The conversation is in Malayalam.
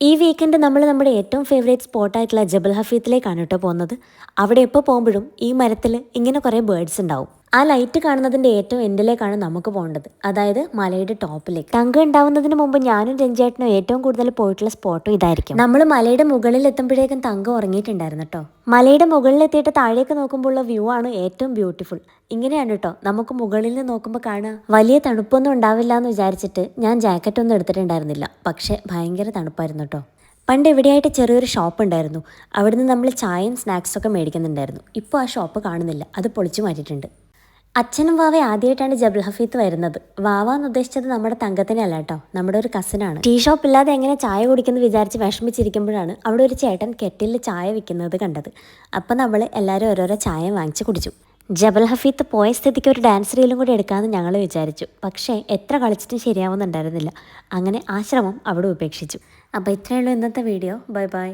ഈ വീക്കെൻഡ് നമ്മൾ നമ്മുടെ ഏറ്റവും ഫേവറേറ്റ് സ്പോട്ടായിട്ടുള്ള ജബൽ ഹഫീത്തിലേക്കാണ് കേട്ടോ പോകുന്നത്. അവിടെ എപ്പോൾ പോകുമ്പോഴും ഈ മരത്തിൽ ഇങ്ങനെ കുറേ ബേർഡ്സ് ഉണ്ടാവും. ആ ലൈറ്റ് കാണുന്നതിന്റെ ഏറ്റവും എൻഡിലേക്കാണ് നമുക്ക് പോകേണ്ടത്? അതായത് മലയുടെ ടോപ്പിലേക്ക്. തങ്കം ഉണ്ടാവുന്നതിന് മുമ്പ് ഞാനും രഞ്ജേട്ടനും ഏറ്റവും കൂടുതൽ പോയിട്ടുള്ള സ്പോട്ടും ഇതായിരിക്കും. നമ്മൾ മലയുടെ മുകളിൽ എത്തുമ്പോഴേക്കും തങ്കം ഉറങ്ങിയിട്ടുണ്ടായിരുന്നു കേട്ടോ മലയുടെ മുകളിൽ എത്തിയിട്ട് താഴേക്ക് നോക്കുമ്പോൾ ഉള്ള വ്യൂ ആണ് ഏറ്റവും ബ്യൂട്ടിഫുൾ ഇങ്ങനെയാണ് കേട്ടോ നമുക്ക് മുകളിൽ നിന്ന് നോക്കുമ്പോൾ കാണുക വലിയ തണുപ്പൊന്നും ഉണ്ടാവില്ല എന്ന് വിചാരിച്ചിട്ട് ഞാൻ ജാക്കറ്റ് ഒന്നും എടുത്തിട്ടുണ്ടായിരുന്നില്ല. പക്ഷേ ഭയങ്കര തണുപ്പായിരുന്നു കേട്ടോ പണ്ട് എവിടെയായിട്ട് ചെറിയൊരു ഷോപ്പ് ഉണ്ടായിരുന്നു. അവിടുന്ന് നമ്മൾ ചായയും സ്നാക്സൊക്കെ മേടിക്കുന്നുണ്ടായിരുന്നു. ഇപ്പോൾ ആ ഷോപ്പ് കാണുന്നില്ല. അത് പൊളിച്ചു മാറ്റിയിട്ടുണ്ട്. അച്ഛനും വാവ ആദ്യമായിട്ടാണ് ജബൽ ഹഫീത്ത് വരുന്നത്. വാവ എന്ന് ഉദ്ദേശിച്ചത് നമ്മുടെ തങ്കത്തിനെ അല്ല കേട്ടോ. നമ്മുടെ ഒരു കസിനാണ് ടീ ഷോപ്പ് ഇല്ലാതെ എങ്ങനെ ചായ കുടിക്കുന്നു വിചാരിച്ച് വിഷമിച്ചിരിക്കുമ്പോഴാണ് അവിടെ ഒരു ചേട്ടൻ കെറ്റിലിൽ ചായ വിൽക്കുന്നത് കണ്ടത്. അപ്പം നമ്മൾ എല്ലാവരും ഓരോരോ ചായ വാങ്ങിച്ച് കുടിച്ചു. ജബൽ ഹഫീത്ത് പോയ സ്ഥിതിക്ക് ഒരു ഡാൻസ് റീലും കൂടി എടുക്കാമെന്ന് ഞങ്ങൾ വിചാരിച്ചു. പക്ഷേ എത്ര കളിച്ചിട്ടും ശരിയാവുന്നുണ്ടായിരുന്നില്ല അങ്ങനെ ആശ്രമം അവിടെ ഉപേക്ഷിച്ചു. അപ്പോൾ ഇത്രയേ ഉള്ളൂ ഇന്നത്തെ വീഡിയോ ബൈ ബൈ